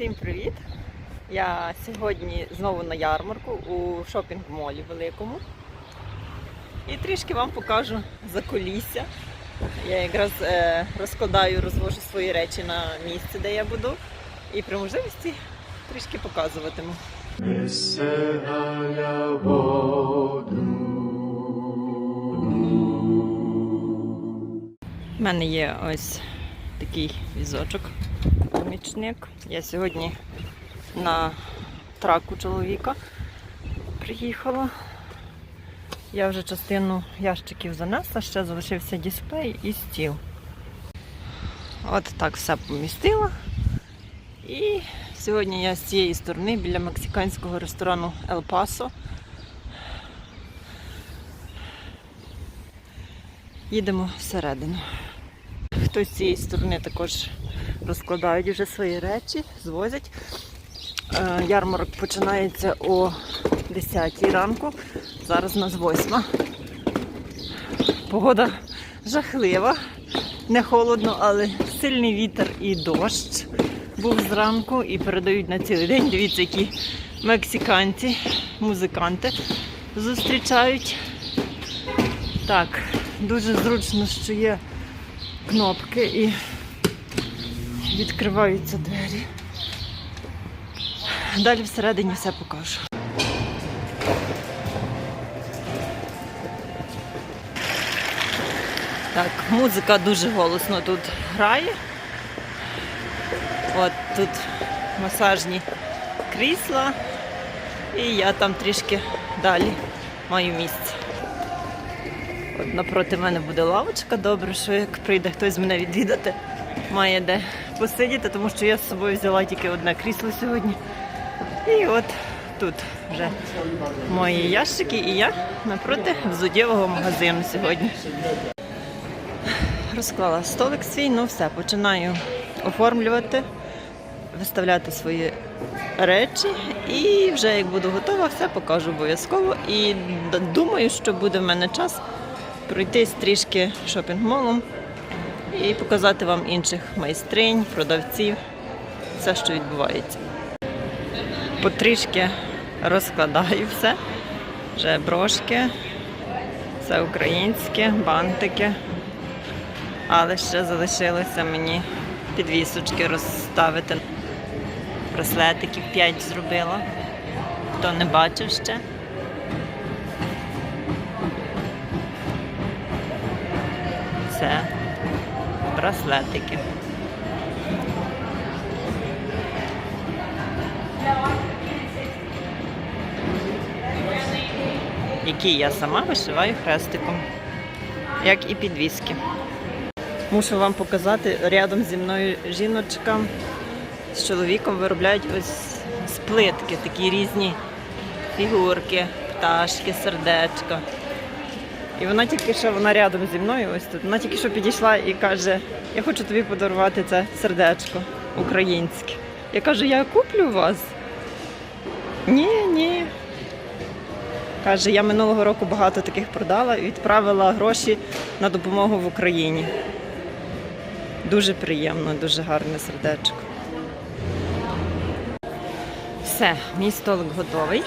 Всім привіт! Я сьогодні знову на ярмарку у шопінг-молі великому. І трішки вам покажу закулісся. Я якраз е, розкладаю, розвожу свої речі на місце, де я буду. І при можливості трішки показуватиму. У мене є ось такий візочок, помічник. Я сьогодні на траку чоловіка приїхала. Я вже частину ящиків занесла, ще залишився дисплей і стіл. От так все помістила. І сьогодні я з цієї сторони біля мексиканського ресторану El Paso. Їдемо всередину. Хтось з цієї сторони також розкладають вже свої речі, звозять. Е, Ярмарок починається о 10 ранку. Зараз у нас 8. Погода жахлива, не холодно, але сильний вітер і дощ був зранку і передають на цілий день. Дивіться, які мексиканці, музиканти зустрічають. Так, дуже зручно, що є кнопки і відкриваються двері. Далі всередині все покажу. Так, музика дуже голосно тут грає. От тут масажні крісла. І я там трішки далі маю місце. От напроти мене буде лавочка. Добре, що як прийде хтось мене відвідати, має де посидіти, тому що я з собою взяла тільки одне крісло сьогодні. І от тут вже мої ящики і я напроти взуттєвого магазину сьогодні. Розклала столик свій, ну все, починаю оформлювати, виставляти свої речі. І вже як буду готова, все покажу обов'язково. І думаю, що буде в мене час пройтись трішки шопінг-молом і показати вам інших майстринь, продавців, все, що відбувається. Потрішки розкладаю все. Вже брошки, все українське, бантики. Але ще залишилося мені підвісочки розставити. Браслетиків 5 зробила. Хто не бачив ще. Браслетики. Які я сама вишиваю хрестиком, як і підвіски. Мушу вам показати, рядом зі мною жіночка з чоловіком виробляють ось сплитки, такі різні фігурки, пташки, сердечка. І вона тільки що вона рядом зі мною, ось тут. Вона тільки що підійшла і каже: Я хочу тобі подарувати це сердечко українське. Я кажу, я куплю вас. Ні, ні. Каже, я минулого року багато таких продала і відправила гроші на допомогу в Україні. Дуже приємно, дуже гарне сердечко. Все, мій столик готовий.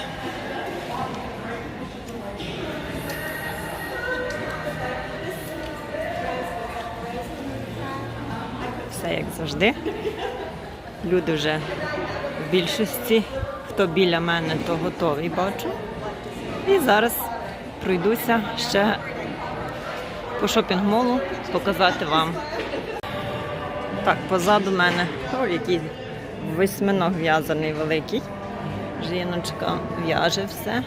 Завжди. Люди вже в більшості, хто біля мене, то готовий, бачу. І зараз пройдуся ще по шопінг-молу показати вам. Так, позаду мене о, який восьминог в'язаний великий. Жіночка в'яже все.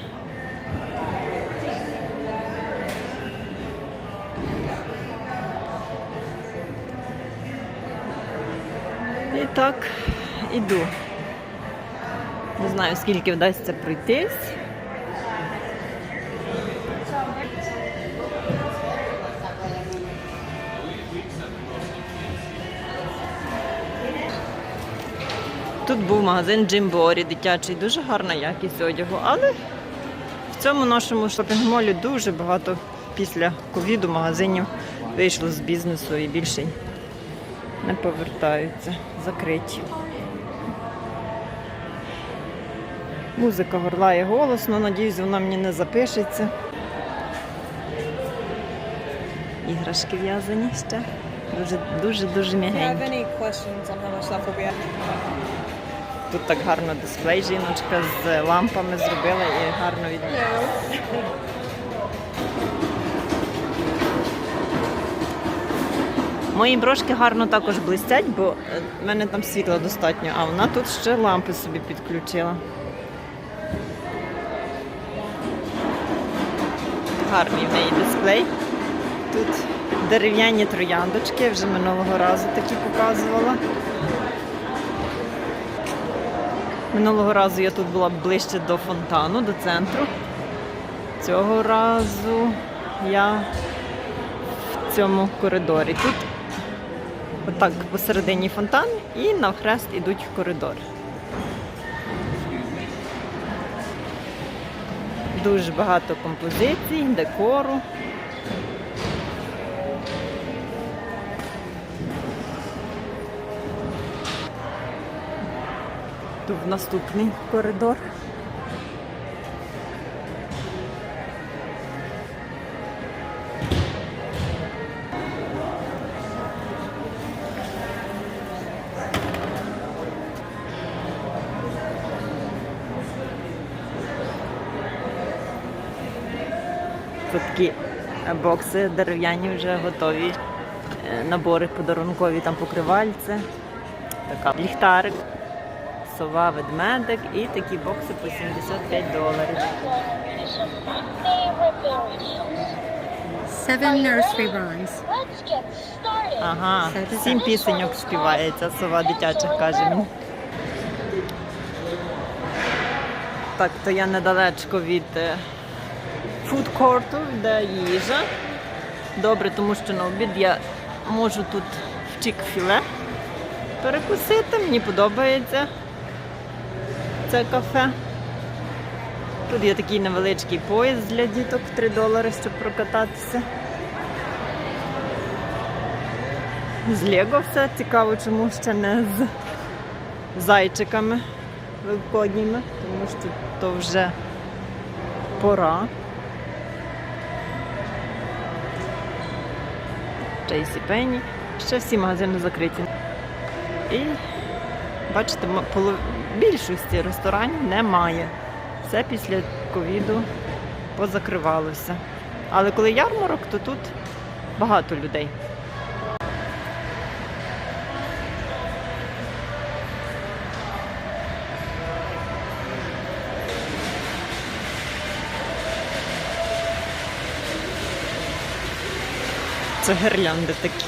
Так, іду. Не знаю, скільки вдасться пройтись. Тут був магазин Джимборі дитячий, дуже гарна якість одягу, але в цьому нашому шопінг-молі дуже багато після ковіду магазинів вийшло з бізнесу і більше не повертаються, закриті. Музика горлає голосно, надіюсь, вона мені не запишеться. Іграшки в'язані ще. Дуже, дуже, дуже Do you have м'ягенькі. Тут так гарно дисплей жіночка з лампами зробила і гарно від... Мої брошки гарно також блистять, бо е, в мене там світла достатньо, а вона тут ще лампи собі підключила. Гарний в неї дисплей. Тут дерев'яні трояндочки, я вже минулого разу такі показувала. Минулого разу я тут була ближче до фонтану, до центру. Цього разу я в цьому коридорі. Тут отак посередині фонтан і навхрест ідуть в коридор. Дуже багато композицій, декору. Тут наступний коридор. Бокси дерев'яні вже готові. Е, Набори подарункові, там покривальце, така ліхтарик, сова, ведмедик і такі бокси по 75 доларів. Seven nursery rhymes. Ага, сім пісеньок співає ця сова дитячих, каже мені. Так, то я недалечко від е, фудкорту, де їжа. Добре, тому що на обід я можу тут в Чік-філе перекусити. Мені подобається це кафе. Тут є такий невеличкий поїзд для діток 3 долари, щоб прокататися. З Лего все цікаво, чому ще не з зайчиками великодніми, тому що то вже пора. Джейсі Пенні. Ще всі магазини закриті. І бачите, більшості ресторанів немає. Все після ковіду позакривалося. Але коли ярмарок, то тут багато людей. Це гірлянди такі.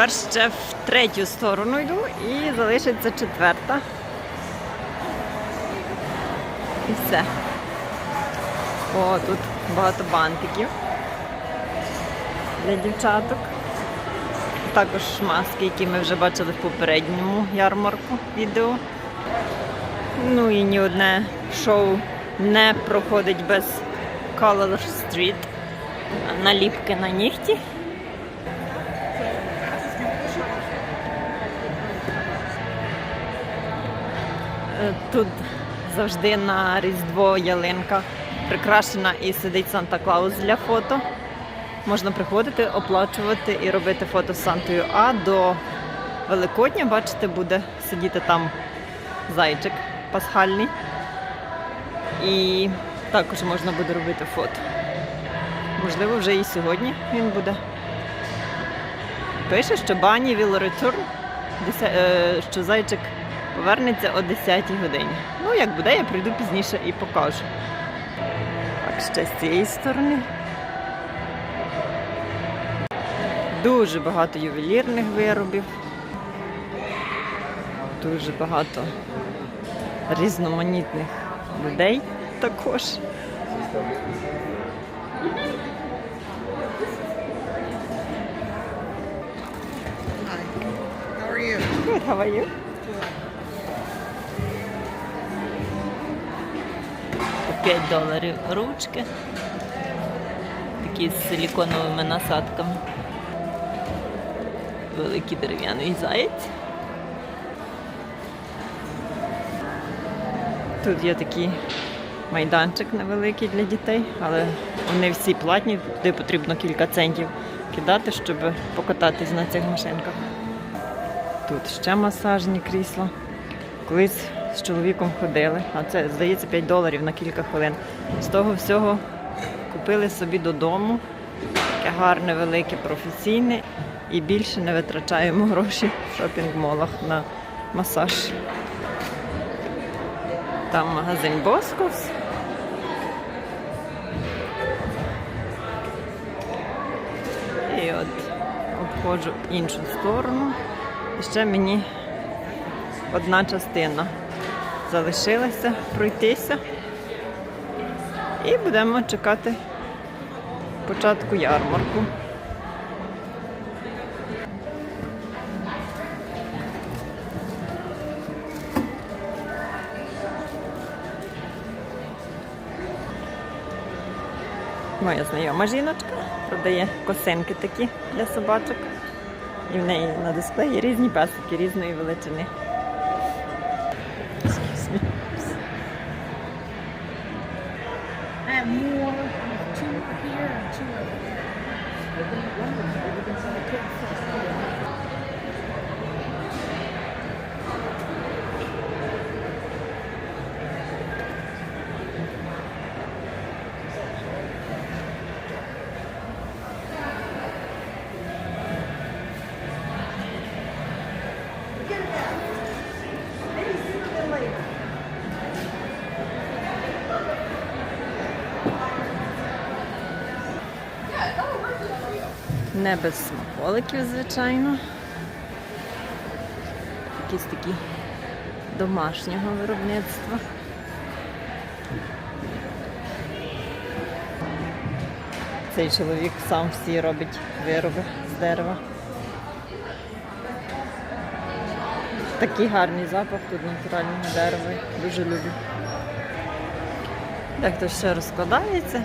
Тепер ще в третю сторону йду і залишиться четверта. І все. О, тут багато бантиків для дівчаток. Також маски, які ми вже бачили в попередньому ярмарку відео. Ну і ні одне шоу не проходить без Color Street. Наліпки на нігті. Тут завжди на Різдво ялинка прикрашена і сидить Санта Клаус для фото. Можна приходити, оплачувати і робити фото з Сантою. А до Великодня, бачите, буде сидіти там зайчик пасхальний. І також можна буде робити фото. Можливо, вже і сьогодні він буде. Пише, що бані return, е, що зайчик повернеться о 10 годині. Ну, як буде, я прийду пізніше і покажу. Так, ще з цієї сторони. Дуже багато ювелірних виробів. Дуже багато різноманітних людей також. How are you? Good, how are you? 5 доларів ручки. Такі з силіконовими насадками. Великий дерев'яний заєць. Тут є такий майданчик невеликий для дітей, але вони всі платні, туди потрібно кілька центів кидати, щоб покататись на цих машинках. Тут ще масажні крісла. Колись з чоловіком ходили, а це, здається, 5 доларів на кілька хвилин. З того всього купили собі додому таке гарне, велике, професійне і більше не витрачаємо гроші в шопінг-молах на масаж. Там магазин Босковс. І от обходжу іншу сторону. І ще мені одна частина залишилася пройтися. І будемо чекати початку ярмарку. Моя знайома жіночка продає косинки такі для собачок. І в неї на дисплеї різні песики різної величини. Не без смаколиків, звичайно. Якісь такі домашнього виробництва. Цей чоловік сам всі робить вироби з дерева. Такий гарний запах тут натурального дерева. Дуже люблю. Дехто ще розкладається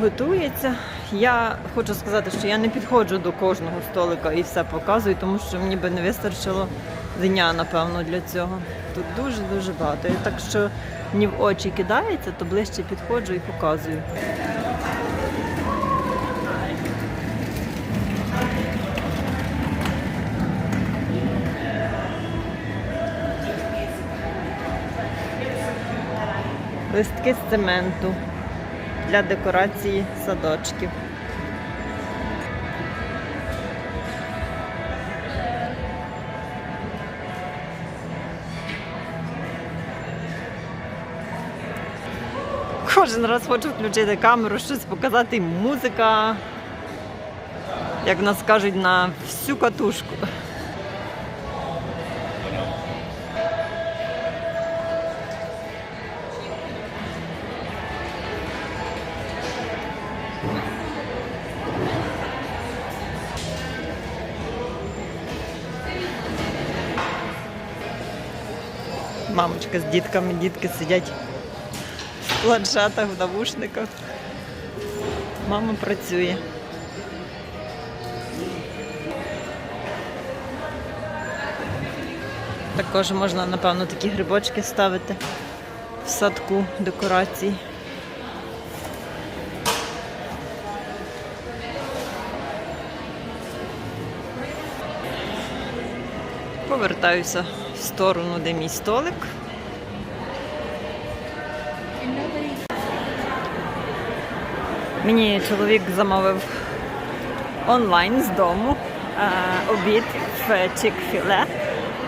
готується. Я хочу сказати, що я не підходжу до кожного столика і все показую, тому що мені би не вистачило дня, напевно, для цього. Тут дуже-дуже багато. І так що мені в очі кидається, то ближче підходжу і показую. Листки з цементу для декорації садочків. Кожен раз хочу включити камеру, щось показати, музика, як нас кажуть, на всю катушку. Мамочка з дітками, дітки сидять в планшетах, в навушниках. Мама працює. Також можна, напевно, такі грибочки ставити в садку декорацій. Повертаюся в сторону, де мій столик. Мені чоловік замовив онлайн з дому е, обід в Чік-Філе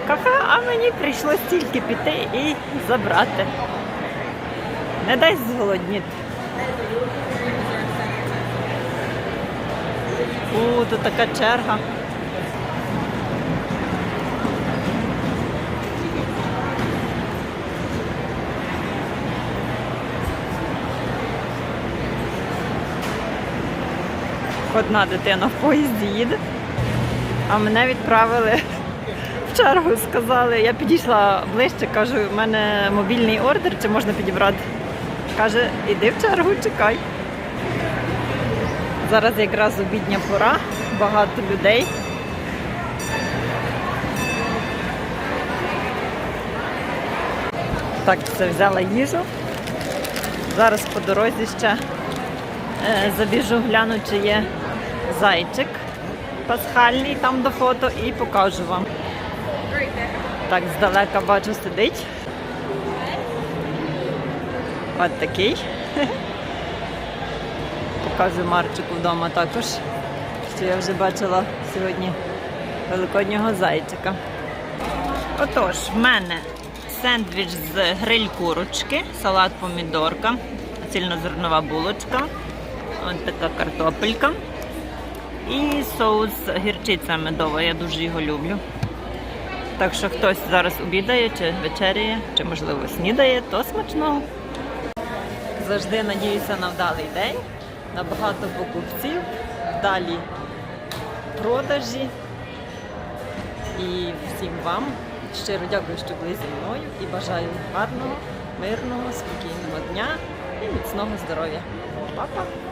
кафе, а мені прийшлось тільки піти і забрати. Не дай зголодніти. У, тут така черга. Одна дитина в поїзді їде, а мене відправили в чергу, сказали. Я підійшла ближче, кажу, у мене мобільний ордер, чи можна підібрати. Каже, іди в чергу, чекай. Зараз якраз обідня пора, багато людей. Так, це взяла їжу. Зараз по дорозі ще е, забіжу, гляну, чи є зайчик пасхальний там до фото і покажу вам. Так, здалека бачу сидить. От такий. Покажу Марчику вдома також. Що я вже бачила сьогодні великоднього зайчика. Отож, в мене сендвіч з гриль курочки, салат помідорка, цільнозернова булочка, от така картопелька і соус гірчиця медова. Я дуже його люблю. Так що хтось зараз обідає, чи вечеряє, чи можливо снідає, то смачного. Завжди надіюся на вдалий день, на багато покупців, далі продажі. І всім вам щиро дякую, що були зі мною і бажаю гарного, мирного, спокійного дня і міцного здоров'я. Па-па!